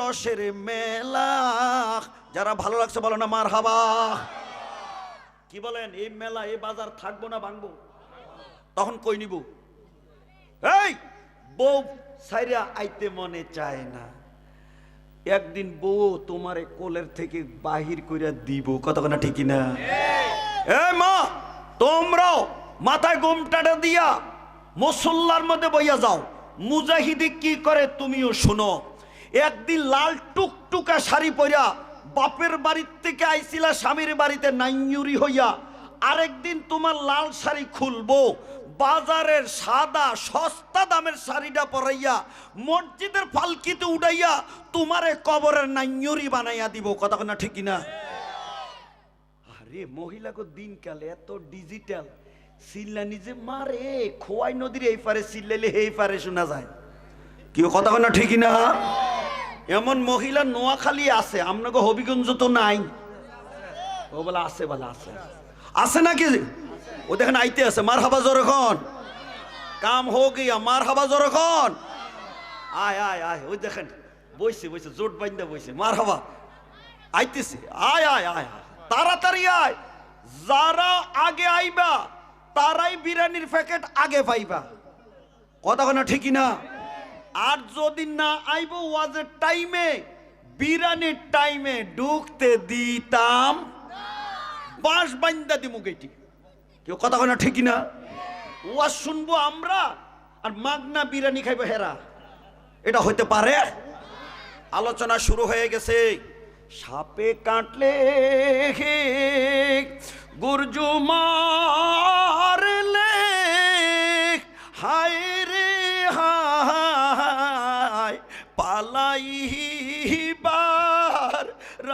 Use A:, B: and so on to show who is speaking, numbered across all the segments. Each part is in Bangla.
A: রসের মেলা। যারা ভালো লাগছে বলো না মার হাবা কি বলেন, এই মেলা, এই বাজার থাকব না ভাঙবো? তখন কই নিব? এই, বউ সাইরা আইতে মনে চায় না। একদিন বউ তোমারে কোলের থেকে বাহির কইরা দিব। কতক্ষণ ঠিক না? এ মা, তোমরাও মাথায় গোমটাটা দিয়া মুসল্লার মধ্যে বইয়া যাও। মুজাহিদি কি করে তুমিও শুনো। একদিন লাল টুকটুকা শাড়ি পইরা বাপের বাড়ির থেকে আইছিলা স্বামীর বাড়িতে নাইয়ুরি হইয়া। আরেকদিন তোমার লাল শাড়ি খুলবো। বাজারের সাদা, সস্তা দামের শাড়িটা পরাইয়া মসজিদের ফালকিতে উড়াইয়া তোমারে কবরের নাইয়ুরি বানাইয়া দিব। কথা না ঠিক না আরে মহিলাকে দিনকালে এত ডিজিটাল। চিল্লানি যে মারে, খোয়াই নদীর এই পারে চিল্লাইলে এই পারে শোনা যায়। কেউ কথা না ঠিকই না এমন মহিলা নোয়াখালী আছে আপনাকে হবিগঞ্জ তো নাই। ও বলে, আছে বলে, আছে। আছে নাকি? ও দেখেন আইতে আছে মার হাবা জোরখন কাম হো গিয়া মার হাবা জোরখন আয় আয় আয়, ওই দেখেন, বইছে বইছে, জোট বাইন্দা বইছে মার হাবা আইতেছে, আয় আয় আয়। তাড়াতাড়ি আয়। যারা আগে আইবা, তারাই বিরিয়ানির প্যাকেট আগে পাইবা। কথা কোনো ঠিকই না? আর যদি না আইব ওয়াজের টাইমে বিরিয়ানির টাইমে ঢুকতে দিতাম। বাঁশ বাইন্দা দিমু গেটি কেউ কথা কোনো ঠিকই না ওয়াজ শুনব আমরা আর মাগনা বিরিয়ানি খাইবো হেরা। এটা হইতে পারে? আলোচনা শুরু হয়ে গেছে। সাপে কাটলে গুরজু মারলে, হায় পালাইবার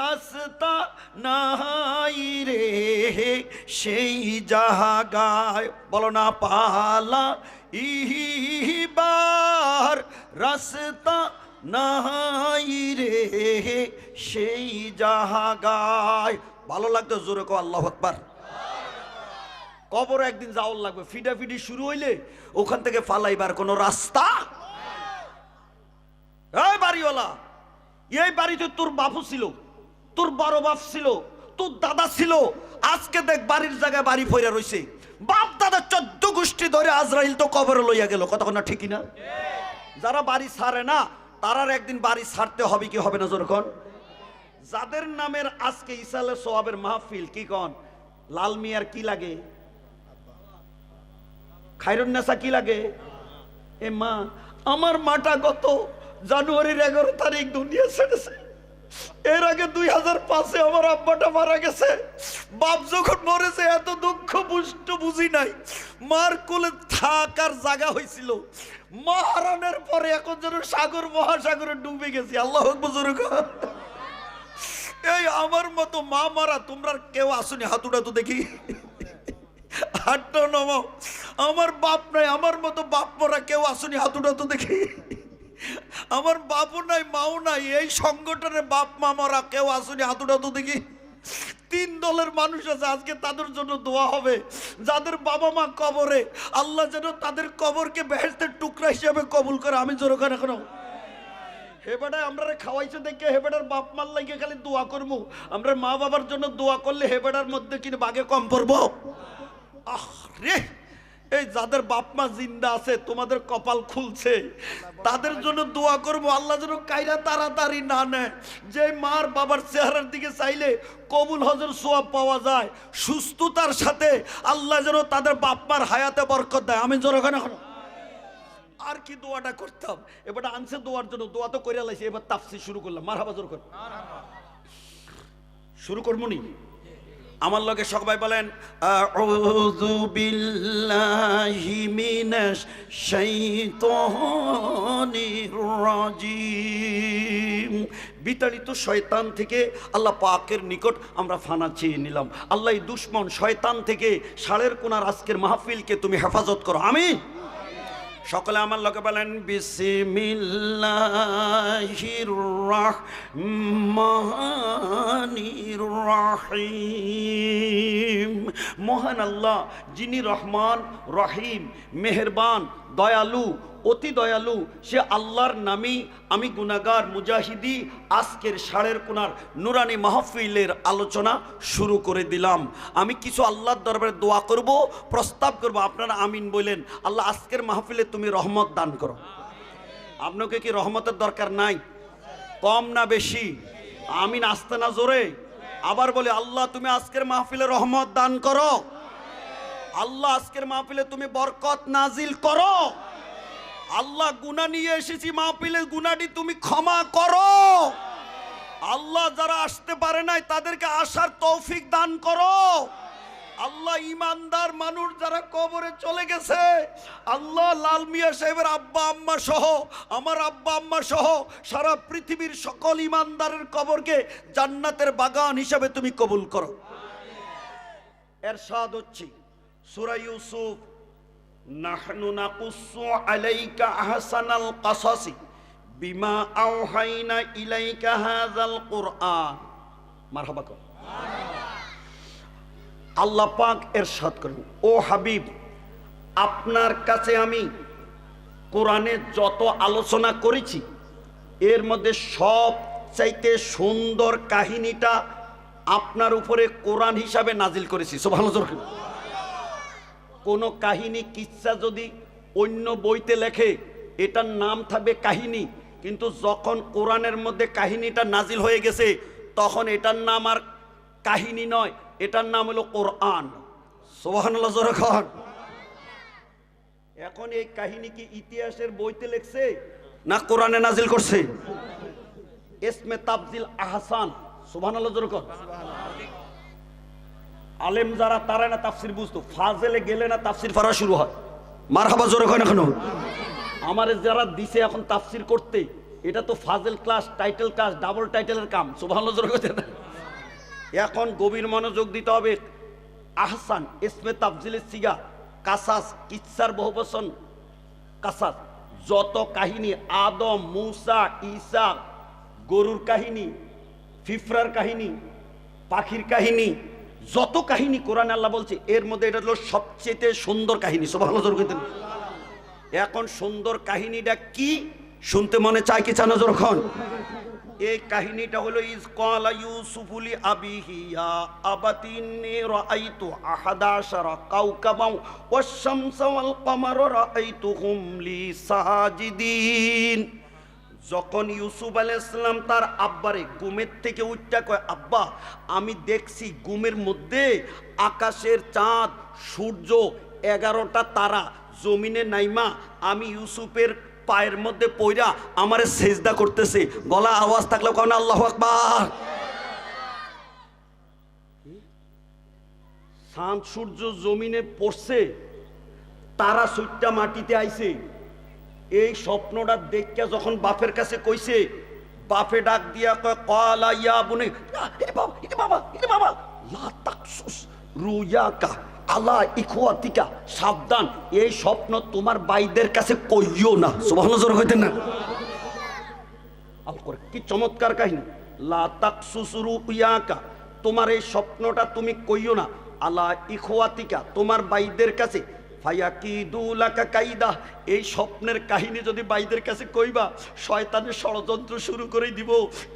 A: রাস্তা নাই রে। সেই জাহাগায় বলো না পালা ইবার রাস্তা নাই রে। সেই জাহাগায় ভালো লাগতো জোরে কো আল্লাহ আকবার। কবর একদিন যাওয়ার লাগবে, ফিডাফিডি শুরু হইলে ওখান থেকে ফালাইবার কোনো রাস্তা এই বাড়িওয়ালা, এই বাড়িতে তোর বাপু ছিল, তোর বড় বাপ ছিল, তোর দাদা ছিল, আজকে দেখ বাড়ির জায়গায় বাড়ি ফইরা রইছে। বাপ, দাদা চোদ্দ গোষ্ঠী ধরে আজরাইল তো কবরে লইয়া গেল কতক্ষণ না ঠিকই না? যারা বাড়ি ছাড়ে না তারার একদিন বাড়ি ছাড়তে হবে কি হবে না যখন যাদের নামের আজকে ইসালে সোয়াবের মাহফিল, কি কন? লাল মিয়ার কি লাগে? খাইরুন্নেসা কি লাগে? এ মা, আমার মাটা গত জানুয়ারির এগারো তারিখ দুনিয়া ছেড়েছে। এর আগে দুই হাজার পাঁচে আমার আব্বাটা মারা গেছে। বাপ যখন মরেছে, এত দুঃখ বুষ্ট বুঝি নাই। মার কোলে থাকার জায়গা হয়েছিল। মা হারানোর পরে এখন যেন সাগর, মহাসাগরে ডুবে গেছি। আল্লাহ বুজুর্গ এই আমার মতো মা মারা, তোমরা কেউ আসুনি। হাতুটা তো দেখি। হাতটা নমাও। আমার বাপ নাই, আমার মতো বাপ মরা কেউ আসুনি। হাতুটা তো দেখি। আমার বাপও নাই, মাও নাই, এই সংগঠনের বাপ মা মরা কেউ আসুনি হাতুটা তো দেখি। তিন দলের মানুষ আছে, আজকে তাদের জন্য দোয়া হবে। যাদের বাবা মা কবরে, আল্লাহ যেন তাদের কবরকে বেহেস্তের টুকরা হিসেবে কবুল করে, আমি জোর ওখানে এখনও। হেবেডা আমরা খাওয়াইছে দেখে হেবেডার বাপ মার লাগে খালি দোয়া করব আমরা মা বাবার জন্য দোয়া করলে হেবেটার মধ্যে কিনে বাগে কম পড়ব। আহ রে! এই যাদের বাপ মা জিন্দা আছে, তোমাদের কপাল খুলছে। তাদের জন্য দোয়া করব, আল্লাহ যেন কাইরা তাড়াতাড়ি না নেয়। যে মার বাবার চেহারার দিকে চাইলে কবুল হজর সোয়াব পাওয়া যায়, সুস্থতার সাথে আল্লাহ যেন তাদের বাপ মার হায়াতে বরকত দেয়। আমি জোর ওখানে এখন আর কি দোয়াটা করতাম? এবার আনছে দোয়ার জন্য, দোয়া তো করে লাইছি, এবার তাফসি শুরু করলাম। মার হাবাজর কর। শুরু করব নি? আমার লগে সবাই বলেন বিতাড়িত শয়তান থেকে আল্লাহ পাকের নিকট আমরা ফানা চেয়ে নিলাম। আল্লাহ দুশ্মন শয়তান থেকে ষাঁড়ের কোনার আজকের মাহফিলকে তুমি হেফাজত করো। আমিন। সকলে আমার লোকে বলেন রহিম। মহান আল্লাহ যিনি রহমান রহিম মেহেরবান দয়ালু অতি দয়ালু, সে আল্লাহর নামি আমি গুনাগার মুজাহিদি, আজকের ষাঁড়ের কোনার নুরানি মাহফিলের আলোচনা শুরু করে দিলাম। আমি কিছু আল্লাহর দরবারে দোয়া করব, প্রস্তাব করব। আপনারা আমিন বললেন, আল্লাহ, আজকের মাহফিলে তুমি রহমত দান করো। আপনাকে কি রহমতের দরকার নাই? কম না বেশি? আমিন, আসতে না জোরে? আবার বলে, আল্লাহ, তুমি আজকের মাহফিলে রহমত দান করো। আল্লাহ, আজকের মাহফিলে তুমি বরকত নাজিল করো। আল্লাহ গুনাহ নিয়ে এসেছি মাহফিলে গুনাটি তুমি ক্ষমা করো। আল্লাহ যারা আসতে পারে নাই, তাদেরকে আসার তৌফিক দান করো। আল্লাহ ইমানদার মানুষ যারা কবরে চলে গেছে, আল্লাহ লাল মিয়া সাহেবের আব্বা আম্মা সহ, আমার আব্বা আম্মা সহ, সারা পৃথিবীর সকল ইমানদারের কবরকে জান্নাতের বাগান হিসাবে তুমি কবুল করো। এরশাদ হচ্ছে, সূরা ইউসুফ। নাহনু নাকুসু আলাইকা আহসানাল কাসাসি বিমা আওহাইনা ইলাইকা হাযাল কুরআন। মারহাবা কর। আল্লাহ পাক এরশাদ করেন, ও হাবিব, আপনার কাছে আমি কোরআনে যত আলোচনা করেছি, এর মধ্যে সব চাইতে সুন্দর কাহিনীটা আপনার উপরে কোরআন হিসাবে নাজিল করেছি। সোভানো কোনো কাহিনী কিচ্ছা যদি অন্য বইতে লেখে, এটার নাম থাকবে কাহিনী। কিন্তু যখন কোরআনের মধ্যে কাহিনীটা নাজিল হয়ে গেছে, তখন এটার নাম আর কাহিনী নয়, এটার নাম হলো কোরআন। খান এখন এই কাহিনী কি ইতিহাসের বইতে লেখছে, না কোরআনে নাজিল করছে? এসমে তাবজিল আহসান। জোরে কর আলেম যারা তারা না তাফসির বুঝতো। ফাজেলে গেলে না তাফসির পড়া শুরু হয়। মারহাবা জোরে কয় না কেন? আমারে যারা দিছে এখন তাফসির করতে, এটা তো ফাজেল ক্লাস, টাইটেল ক্লাস, ডাবল টাইটেলের কাম। জোরে এখন গভীর মনোযোগ দিতে হবে। আহসান, ইসমে তাফজিলের সিগা, কাসাস কিচ্ছার বহুবচন। কাসাস, যত কাহিনী, আদম, মুসা, ঈসা, গরুর কাহিনী, ফিফরার কাহিনী, পাখির কাহিনী যত কাহিনী কোরআন আল্লাহ বলছে, এর মধ্যে এটা হলো সবচেয়ে সুন্দর কাহিনী। সব ভালো কইতেন এখন সুন্দর কাহিনীটা কি? শুনতে মনে চায় কি চানো যখন এই কাহিনীটা হলো, ইজ কলা ইউসুফুলি আবিহি, ইয়া আবাতিনি রাআইতু আহাদা আশারা কাওকাবাও, ওয়াশ শামসা ওয়াল কামারা রাআইতুহুম লি সাজিদিন। যখন ইউসুফ আলাইসাল্লাম তার আব্বারে গুমের থেকে উঠটা কয়, আব্বা, আমি দেখছি গুমের মধ্যে আকাশের চাঁদ, সূর্য, এগারোটা তারা, জমিনে নাইমা, আমি ইউসুফের পায়ের মধ্যে পইরা আমারে সেজদা করতেছে। গলা আওয়াজ থাকলে কারণ আল্লাহ আকবার। চাঁদ, সূর্য জমিনে পড়ছে, তারা সুইটটা মাটিতে আইছে। এই স্বপ্নটা দেখে যখন বাপের কাছে কইছে, বাপে ডাক দিয়া কয়, কলা ইয়া বনে বাবা বাবা লা তাকসুস রুয়াকা আলা ইখওয়াতিকা, সাবধান। এই স্বপ্ন তোমার বাইদের কাছে কইও না। সুবহানাল্লাহ, জোরে কইতেন না? আল কি চমৎকার কাহিনী। লা তাকসুস রুয়াকা তোমার এই স্বপ্নটা তুমি কইও না। আলা ইখওয়াতিকা, তোমার বাইদের কাছে ফায়াকিদুলাকা কাইদা, এই স্বপ্নের কাহিনী যদি বাইদের কাছে কইবা, শয়তানের ষড়যন্ত্র শুরু করে দিব।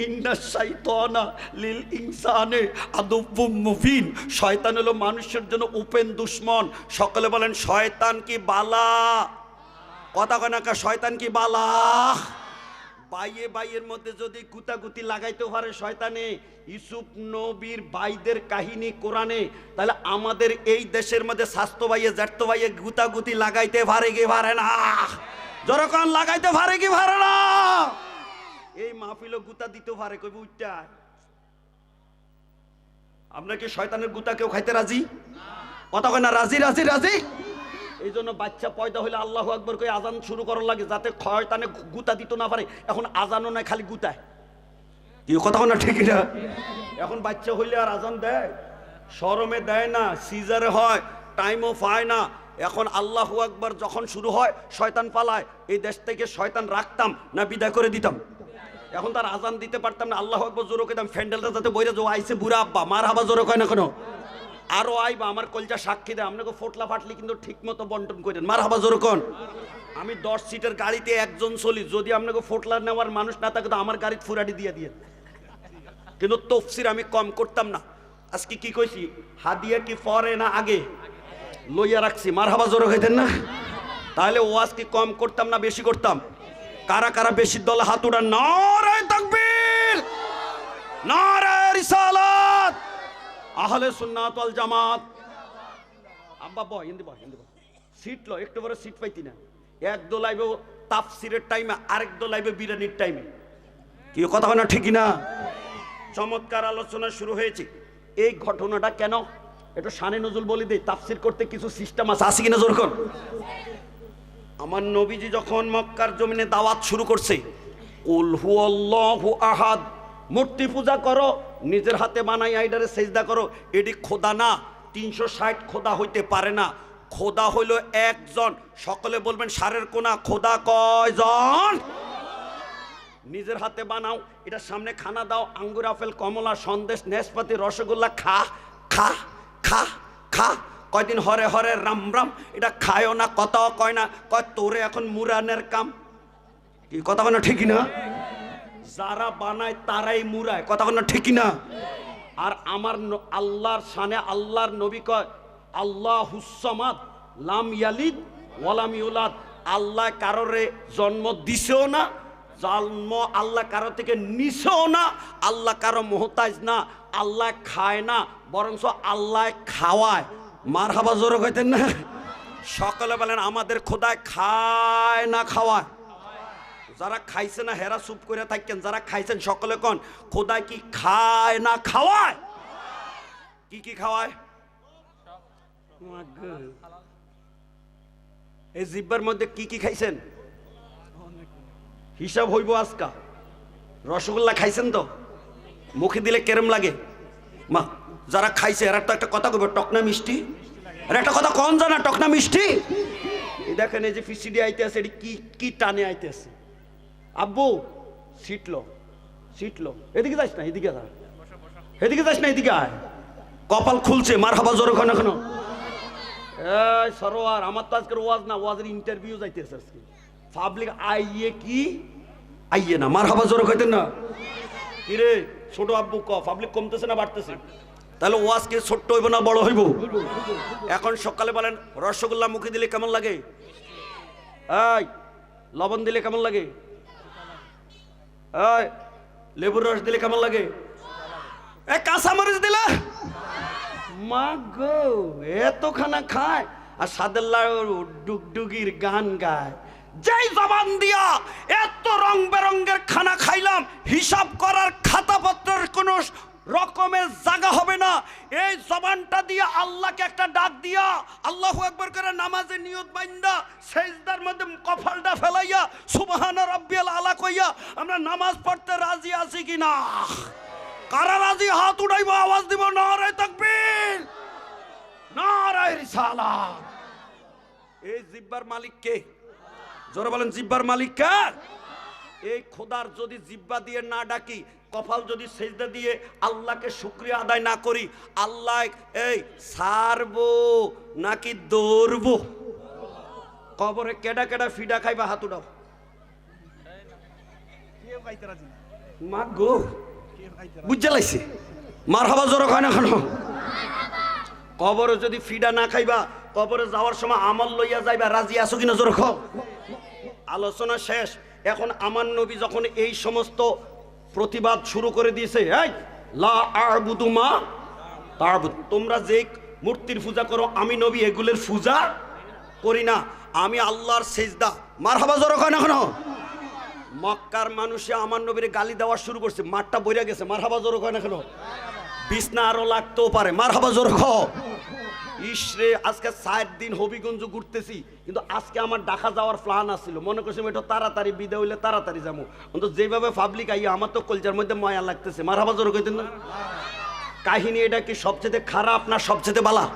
A: ইন্না শাইতানা লিল ইনসানে আদুব্বুম মুফিন শয়তান হলো মানুষের জন্য উপেন দুশ্মন। সকলে বলেন, শয়তান কি বালা? কথা কয় না শয়তান কি বালা? বাইয়ে বাইয়ের মধ্যে যদি গুতাগুতি লাগাইতে পারে শয়তানে, ইউসুফ নবীর বাইদের কাহিনী কোরআনে, তাহলে আমাদের এই দেশের মধ্যে স্বাস্থ্য বাইয়ে জ্যাঠতো বাইয়ে গুতাগুতি লাগাইতে পারে কি পারে না? যখন লাগাইতে পারে কি পারে না? এই মাহফিল গুতা দিতে পারে কবি উঠটা আপনাকে শয়তানের গুতা কেউ খাইতে রাজি? কথা কয় না, রাজি রাজি রাজি? এই জন্য বাচ্চা পয়দা হলে আল্লাহ আকবর করে আজান শুরু করার লাগে যাতে খয়তানে গুতা দিতে না পারে। এখন আজানও নাই, খালি গুতায়। কি কথা না ঠিক না এখন বাচ্চা হইলে আর আজান দেয়? শরমে দেয় না, সিজারে হয় টাইমও পায় না। এখন আল্লাহু আকবার যখন শুরু হয়, শয়তান পালায়। এই দেশ থেকে শয়তান রাখতাম না বিদায় করে দিতাম। এখন তার আজান দিতে পারতাম না, আল্লাহ আকবর জোরে কইতাম, ফ্যান্ডেলটা যাতে বইরে যাও আইসে বুড়া আব্বা মার হাবা জোরে কয় না কোনো? আরও আইবা, আমার কলজা সাক্ষী দেয়। আপনাকে ফোটলা ফাটলি কিন্তু ঠিক মতো বন্টন করেন মার হাবা জোরকন আমি দশ সিটের গাড়িতে একজন চলি, যদি আপনাকে ফোটলা নেওয়ার মানুষ না থাকে তো আমার গাড়িতে ফুরাটি দিয়ে দিয়ে। কিন্তু তফসির আমি কম করতাম না। আজকে কি কইছি? হাদিয়া কি পরে না আগে? লইয়া রাখছি। মার হাবা জোর হইতেন না? তাহলে ওয়াজ কি কম করতাম না, বেশি করতাম? কারা কারা বেশি দল হাত উড়ান নারায় তাকবীর! নারায় রিসালাত! আহলে সুন্নাত ওয়াল জামাত। আব্বা, বয়, হিন্দি বয় হিন্দি বয়। সিট লো, একটু বড় সিট পাইতি না। এক দো লাইবে তাফসিরের টাইমে, আরেক দো লাইবে বিরিয়ানির টাইমে। কি কথা হয় না ঠিকই না চমৎকার আলোচনা শুরু হয়েছে। এই ঘটনাটা কেন? একটু শানে নজরুল বলি দেই, তাফসির করতে কিছু সিস্টেম আছে আসি কিনা জোর কর? আমার নবীজি যখন মক্কার জমিনে দাওয়াত শুরু করছে, কুল হু আহাদ, মূর্তি পূজা করো নিজের হাতে বানাই আইডারে সেজদা করো, এটি খোদা না, তিনশো ষাট খোদা হইতে পারে না। খোদা হইল একজন, সকলে বলবেন সারের কোনা, খোদা কয়জন? নিজের হাতে বানাও, এটা সামনে খানা দাও, আঙ্গুর, আপেল, কমলা, সন্দেশ, নেসপাতি, রসগোল্লা, খা খা খা খা, কয়দিন হরে হরে, রাম রাম, এটা খায়ও না, কথাও কয় না, কয় তোরে এখন মুরানের কাম। কি কথা বলে, ঠিকই না? যারা বানায় তারাই মুরায় কথা বলে ঠিকই না আর আমার আল্লাহর শানে আল্লাহর নবী কয়, আল্লাহ হুসমাদ লাম ইয়ালিদ ওয়ালাম ইউলাদ। আল্লাহ কারোরে জন্ম দিছেও না, জন্ম আল্লাহ কারও থেকে নিছেও না, আল্লাহ কারও মোহতাজ না, আল্লাহ খায় না, বরঞ্চ আল্লাহ খাওয়ায়। মার হাবা জোর কইতেন না? সকলে বলেন, আমাদের খোদায় খায় না খাওয়ায়। যারা খাইছে না হেরা চুপ করে থাকেন যারা খাইছেন সকলে কন খোদায় কি খায় না খাওয়ায়? কি কি খাওয়ায়? এই জিব্বার মধ্যে কি কি খাইছেন? হিসাব হইব আজকা। রসগোল্লা খাইছেন তো? মুখে দিলে কেরম লাগে? মা যারা খাইছে এরা তো একটা কথা কইব টকনা মিষ্টি? আর একটা কথা কন জানা টকনা মিষ্টি? এই দেখেন এই যে ফিসিডি আইতে আছে এটি কি কি টানে আইতে আছে আব্বু সিটলো সিটলো এদিকে যাস না, এদিকে যা। এদিকে যাস না, এদিকে আয়। কপাল খুলছে, মার হাবা জোর ওখানে এই সরোয়ার, আমার তো আজকের ওয়াজ না, ওয়াজের ইন্টারভিউ যাইতেছে আজকে। পাবলিক আইয়ে কি? আইয়ে না, মার হাবা জোর কইতেন না। কিরে, ছোট আব্বু ক পাবলিক কমতেছে না, বাড়তেছে? তাহলে ওয়াজ কি ছোট্ট হইব না বড় হইব? এখন সকালে বলেন, রসগোল্লা মুখে দিলে কেমন লাগে? লবণ দিলে কেমন লাগে? লেবুর রস দিলে কেমন লাগে? এ, কাঁচা মরিচ দিলে? মা গো এতখানা খায়। আর সাদের ডুগডুগির গান গায়। যেই জবান দিয়া এত রং বেরঙ্গের খানা খাইলাম, হিসাব করার খাতাপত্রের কোনো রকমের জাগা হবে না। এই জবানটা দিয়ে আল্লাহকে একটা ডাক দিয়া আল্লাহ একবার করে নামাজে নিয়ত বাইন্দা, সেজদার মধ্যে কফালটা ফেলাইয়া সুবাহান রব্বিয়াল আলা কইয়া, আমরা নামাজ পড়তে রাজি আছি কিনা কারা রাজি? হাত উঠাইবো, আওয়াজ দিব না নারায় তাকবীর। নারায় রিসালাত। এই জিব্বার মালিক কে? জোরে বলেন, জিব্বার মালিক কে এই খোদার যদি জিব্বা দিয়ে না ডাকি কপাল যদি সেজদা দিয়ে আল্লাহকে শুক্রিয়া আদায় না করি আল্লাহ এই সারবো নাকি দৌড়বো? কবরে কেডা কেডা ফিডা খাইবা হাত উঠাও। মা গো বুঝতে লাইছে মার হবা জোর হয় না কেন? কবরে যদি ফিডা না খাইবা কবরে যাওয়ার সময় আমল লইয়া যাইবা রাজি আছো কিনা জোর খাও আলোচনা শেষ। এখন আমার নবী যখন এই সমস্ত প্রতিবাদ শুরু করে দিয়েছে, এই, লা তোমরা যে মূর্তির পূজা করো, আমি নবী এগুলোর পূজা করি না। আমি আল্লাহর সেজদা। মার হবা জোর হয় না কেন? মক্কার মানুষে আমার নবীর গালি দেওয়া শুরু করছে, মাঠটা বইরা গেছে। মার হাবা জোর হয় না কেন? বিছনা আরও লাগতেও পারে। মার হাবা জোর ইসরে আজকে ষাট দিন হবিগঞ্জ ঘুরতেছি, কিন্তু আজকে আমার ঢাকা যাওয়ার প্ল্যান আসছিল মনে করছিলাম এটা তাড়াতাড়ি বিদায় হইলে তাড়াতাড়ি যাব। কিন্তু যেভাবে পাবলিক আইয়া, আমার তো কলজার মধ্যে মায়া লাগতেছে। মার হাবা জোর না? কাহিনী এটা কি সবচেয়ে খারাপ না সবচেয়ে বালা?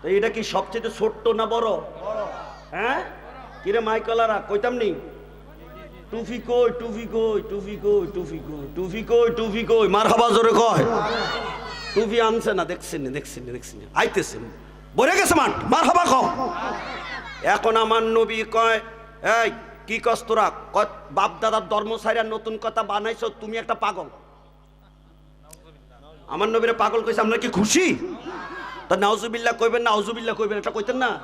A: তো এটা কি সবচেয়ে ছোট্ট না বড়? হ্যাঁ? কিরে মাইকলারা, কইতাম নি? টুফি কই টুফি কই টুফি কই টুফি কই টুফি কই টুফি কই মার কয়। টুপি আনছে না, দেখছেন দেখছেন দেখছেন আইতেছেন। বলে গেছে মাঠ মার হবা খাও এখন আমার নবী কয়, এই, কি কস তোরা? ক- বাপ দাদার ধর্ম সাইরা নতুন কথা বানাইছো, তুমি একটা পাগল। আমার নবীরে পাগল কইছে, আমরা কি খুশি? তা নাউজুবিল্লাহ কইবেন না, আউজুবিল্লাহ কইবেন, এটা কইতেন না?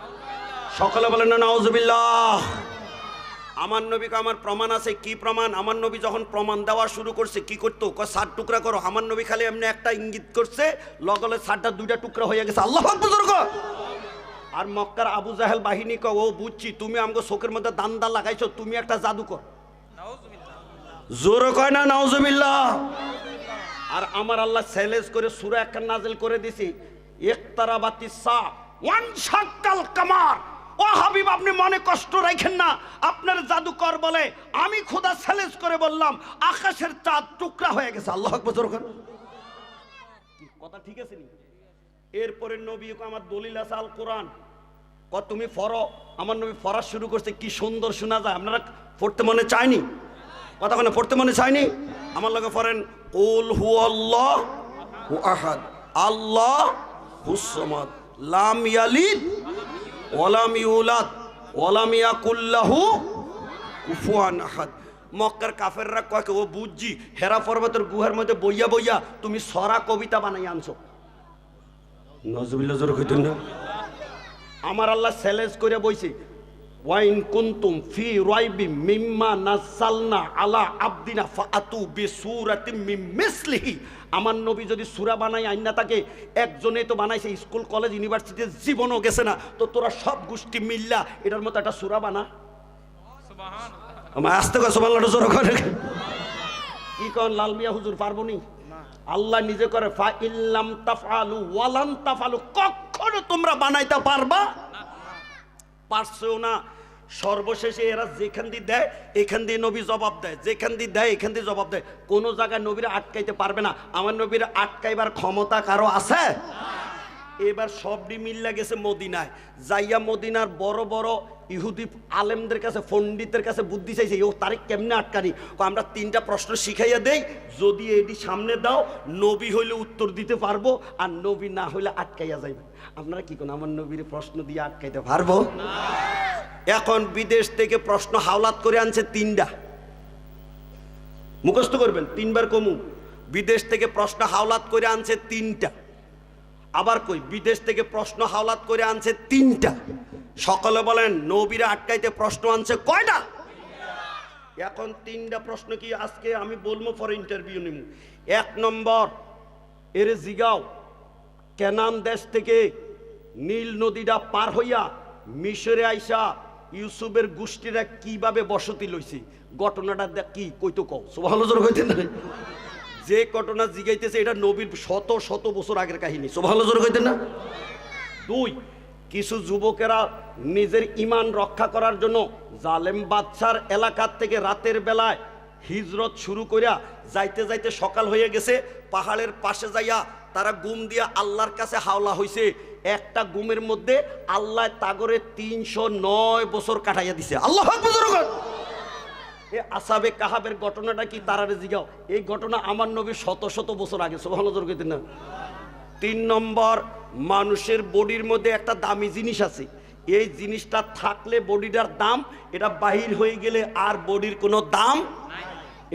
A: সকালে বলেন না, নাউজুবিল্লাহ। আমার নবীকে আমার প্রমাণ আছে। কি প্রমাণ? আমার নবী যখন প্রমাণ দেওয়া শুরু করছে, কি করতো? সাত টুকরা করো। আমার নবী খালি এমনি একটা ইঙ্গিত করছে, লগলে সাতটা দুইটা টুকরা হয়ে গেছে। আল্লাহ বুজুর্গ আর মক্কার আবু জাহেল বাহিনী ক ও, বুঝছি, তুমি আমাকে চোখের মধ্যে দান্দা লাগাইছো, তুমি একটা জাদুকর জোরে কয় না আর আমার আল্লাহ চ্যালেঞ্জ করে সুরা একটা নাজেল করে দিছি একতারাবাতি সা ওয়ান শাক্কাল কামার। ও হাবিব, আপনি মনে কষ্ট রাখেন না। আপনার জাদুকর বলে, আমি খোদা চ্যালেঞ্জ করে বললাম, আকাশের চাঁদ টুকরা হয়ে গেছে। আল্লাহ। কি কথা ঠিক আছে এরপরে নবী আমার দলিল আছে আল কোরআন। ক, তুমি ফর। আমার নবী ফরা শুরু করছে, কি সুন্দর শোনা যায়। আপনারা পড়তে মনে চায়নি? কথা কোনো পড়তে মনে চায়নি? আমার লগে পড়েন উল হু আল্লাহ আহাদ, আল্লাহ হুসমাদ লাম ইয়ালিদ ওয়ালাম ইউলাদ, ওয়ালাম ইয়াকুল্লাহু কুফুয়ান আহাদ। মক্কার কাফেররা কয় ও বুঝছি, হেরা পর্বতের গুহার মধ্যে বইয়া বইয়া তুমি সরা কবিতা বানাই আনছো। নজবিল্লা জোর কইতেন না? আমার আল্লাহ চ্যালেঞ্জ করে বইছে ওয়াইন কুনতুম ফি রাইবি মিম্মা নাযালনা আলা আবদিনা ফাআতু বিসূরাতিম মিন মিসলিহি আমার নবী যদি সূরা বানাই আইনা তাকে একজনেই তো বানাইছে, স্কুল, কলেজ ইউনিভার্সিটিতে জীবনও গেছে না। তো তোরা সব গোষ্ঠী মিল্লা, এটার মতো একটা সূরা বানা। আমার আসতে জোর করে। কি কন লাল মিয়া হুজুর, পারব নি? আল্লাহ নিজে করে, ফা ইল্লাম তাফালু ওয়ালান তাফালু কখনো তোমরা বানাইতে পারবা? পারছেও না। সর্বশেষে এরা যেখান দিয়ে দেয়, এখান দিয়ে নবী জবাব দেয়। যেখান দিয়ে দেয়, এখান দিয়ে জবাব দেয়। কোনো জায়গায় নবীরা আটকাইতে পারবে না। আমার নবীরা আটকাইবার ক্ষমতা কারও আছে? এবার সবটি মিল্লা গেছে মদিনায়। যাইয়া মদিনার বড় বড় ইহুদি আলেমদের কাছে পণ্ডিতের কাছে বুদ্ধি চাইছে ও তারে কেমনে আটকানি আমরা তিনটা প্রশ্ন শিখাইয়া দেই যদি এটি সামনে দাও নবী হইলে উত্তর দিতে পারব আর নবী না হইলে আটকাইয়া যাইবে। আপনারা কি কোন আমার নবীর প্রশ্ন দিয়ে আটকাইতে পারব? এখন বিদেশ থেকে প্রশ্ন হাওলাত করে আনছে তিনটা। মুখস্থ করবেন তিনবার কমু। বিদেশ থেকে প্রশ্ন হাওলাত করে আনছে তিনটা। আবার কই, বিদেশ থেকে প্রশ্ন হাওলাত করে আনছে তিনটা। সকলে বলেন, নবীরা আটকাইতে প্রশ্ন আনছে কয়টা? এখন তিনটা প্রশ্ন কি আজকে আমি বলব পরে ইন্টারভিউ নিব এক নম্বর, এর জিগাও, কেনান দেশ থেকে নীল নদীটা পার হইয়া মিশরে আইসা ইউসুফের গোষ্ঠীরা কীভাবে বসতি লইছে? ঘটনাটা দেখ কি কইতো কও। সুবহানাল্লাহ কইতে না যে ঘটনা জিগাইতেছে, এটা নবীর শত শত বছর আগের কাহিনী। সোভালো জোর কইতেন না? দুই, কিছু যুবকেরা নিজের ইমান রক্ষা করার জন্য জালেম বাদশার এলাকার থেকে রাতের বেলায় হিজরত শুরু করিয়া যাইতে যাইতে সকাল হয়ে গেছে। পাহাড়ের পাশে যাইয়া তারা গুম দিয়া আল্লাহর কাছে হাওলা হইছে। একটা গুমের মধ্যে আল্লাহ তাগরে তিনশো নয় বছর কাটাইয়া দিছে। আল্লাহ এ আসাবে কাহাবের ঘটনাটা কি তারারে জিগাও? এই ঘটনা আমার নবী শত শত বছর আগে সোভানজর কইতেন না। তিন নম্বর, মানুষের বডির মধ্যে একটা দামি জিনিস আছে। এই জিনিসটা থাকলে বডিটার দাম, এটা বাহির হয়ে গেলে আর বডির কোনো দাম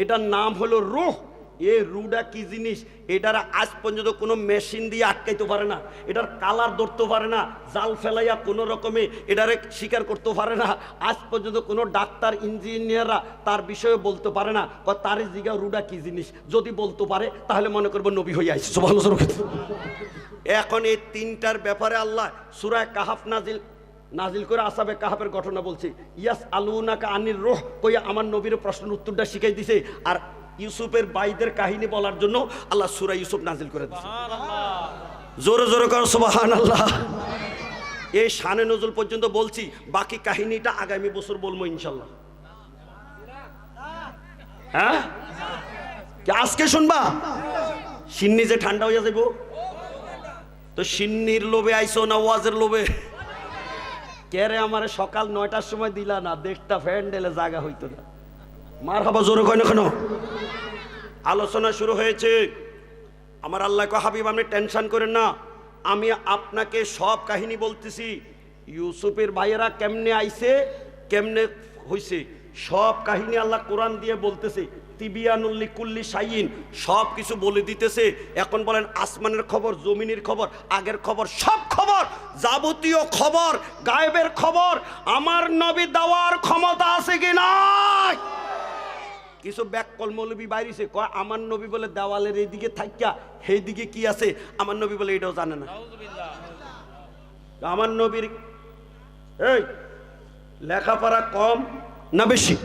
A: এটার নাম হলো রুহ। এই রুটা কি জিনিস? এটার আজ পর্যন্ত কোনো মেশিন দিয়ে আটকাইতে পারে না। এটার কালার ধরতে পারে না। জাল ফেলাইয়া কোনো রকমে এটারে স্বীকার করতে পারে না। আজ পর্যন্ত কোনো ডাক্তার, ইঞ্জিনিয়াররা তার বিষয়ে বলতে পারে না। বা তার জিগা রুডা কি জিনিস? যদি বলতে পারে, তাহলে মনে করব নবী হয়ে আসছে সুবহানাল্লাহ। এখন এই তিনটার ব্যাপারে আল্লাহ সুরায় কাহাফ নাজিল নাজিল করে আসাবে কাহাবের ঘটনা বলছে ইয়াস আলুনাকা আনির রোহ। কইয়া আমার নবীর প্রশ্নের উত্তরটা শিখাই দিছে। আর ইউসুফের বাইদের কাহিনী বলার জন্য আল্লাহ সুরা ইউসুফ নাজিল করে দিছে জোরে জোরে কর সুবাহান আল্লাহ এই শানে নজরুল পর্যন্ত বলছি বাকি কাহিনীটা আগামী বছর বলব ইনশাল্লাহ। হ্যাঁ? আজকে শুনবা? সিন্নি যে ঠান্ডা হয়ে যাইব। তো সিন্নির লোভে আইসো না ওয়াজের লোভে? কেরে আমারে সকাল নয়টার সময় দিলা না? দেখটা ফ্যান্ডেলে জায়গা হইতো না। মার হাবা জোরে কয় না কেন? আলোচনা শুরু হয়েছে। আমার আল্লাহ কো হাবিব, আপনি টেনশন করেন না। আমি আপনাকে সব কাহিনী বলতেছি। ইউসুফের ভাইয়েরা কেমনে আইছে, কেমনে হইছে, সব কাহিনী আল্লাহ কোরআন দিয়ে বলতেছে। তিবিয়ানুল্লি কুল্লি সাইন সব কিছু বলে দিতেছে। এখন বলেন, আসমানের খবর, জমিনের খবর, আগের খবর, সব খবর, যাবতীয় খবর, গায়েবের খবর, আমার নবী দেওয়ার ক্ষমতা আছে কি নাই? কিছু ব্যাককল মৌলবী বাইরেছে। কয় আমার নবী বলে দেওয়ালের এইদিকে থাকিয়া সেই দিকে কি আছে? আমার নবী বলে এটাও জানে না। আমার নবীর এই লেখাপড়া কম না বেশি?